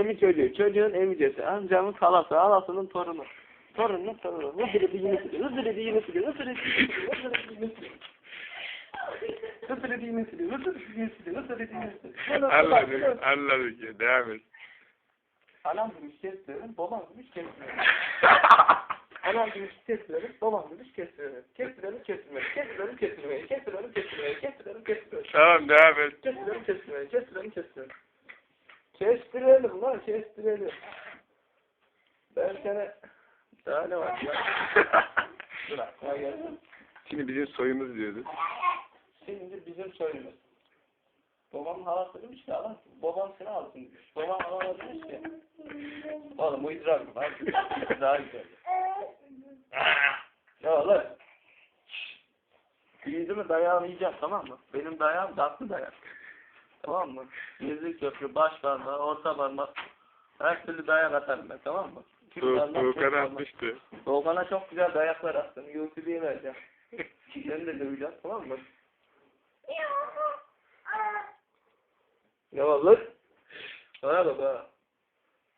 Amcamın çocuğu, çocuğun emicesi, amcamın halası, halasının torunu. Torunun torunu. Siliyor, hızır dediğini siliyor, hızır dediğini siliyor, hızır dediğini siliyor. Hızır dediğini siliyor, hızır dediğini siliyor, hızır dediğini siliyor. Anladık, anladık ya. Devam et. Anam demiş kestirelim, babam demiş kestirelim. Anam demiş kestirelim, babam demiş kestirelim. Kestirelim, kestirmeyelim, kestirelim, kestirmeyelim, kestirelim, kestirmeyelim, kestirelim, kestirmeyelim. Tamam devam et. Kestirelim, kestirelim, kestirelim, kestirelim. Kestirelim lan, kestirelim. Ben sana... Daha ne var ya? Dur aklıma geldi. Şimdi bizim soyumuz diyordu. Şimdi bizim soyumuz. Babam halası demiş ki Allah, babam seni alsın demiş. Babam halama demiş ki, oğlum bu idrar mı? Daha güzel. Ya lan. Büyüdü mü dayağını yiyeceğim tamam mı? Benim dayağım tatlı dayak. Tamam mı? Yüzük köprü, baş parmağı, orta parmak. Her türlü dayak atarım ben tamam mı? Doğukan atmıştı. Doğukan'a çok güzel dayaklar attım. YouTube'ya vereceğim. Seni de döveceğim tamam mı? Ne var lan? Bana bak ha.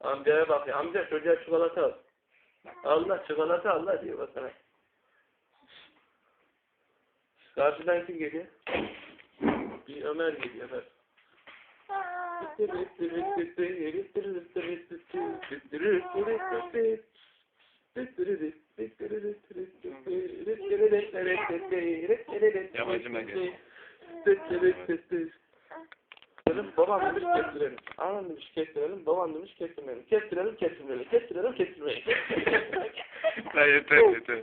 Amcaya bak ya. Amca çocuğa çikolata al. Allah çikolata Allah diyor bak sana. Karşıdan kim geliyor? Bir Ömer geliyor bak. Yamacıma gel. Dedim, babam demiş kestirelim. Anam demiş kestirelim, babam demiş. Kestirelim, kestirmeyelim. Kestirelim, kestirmeyelim. Ha, yeter yeter.